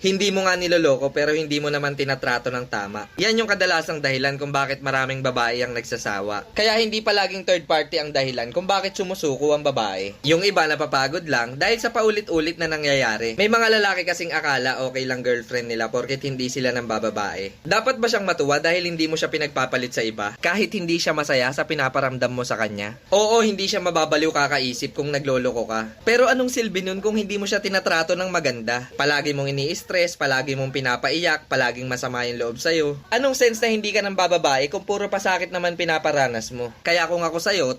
Hindi mo nga niloloko pero hindi mo naman tinatrato ng tama. Yan yung kadalasang dahilan kung bakit maraming babae ang nagsasawa. Kaya hindi palaging third party ang dahilan kung bakit sumusuko ang babae. Yung iba napapagod lang dahil sa paulit-ulit na nangyayari. May mga lalaki kasing akala okay lang girlfriend nila porket hindi sila ng bababae. Dapat ba siyang matuwa dahil hindi mo siya pinagpapalit sa iba? Kahit hindi siya masaya sa pinaparamdam mo sa kanya? Oo, hindi siya mababaliw kakaisip kung nagloloko ka. Pero anong silbi nun kung hindi mo siya tinatrato ng maganda? Palagi mong ini-stress, palagi mong pinapaiyak, palaging masama yung loob sa'yo. Anong sense na hindi ka ng bababae kung puro pasakit naman pinaparanas mo? Kaya kung ako sa'yo,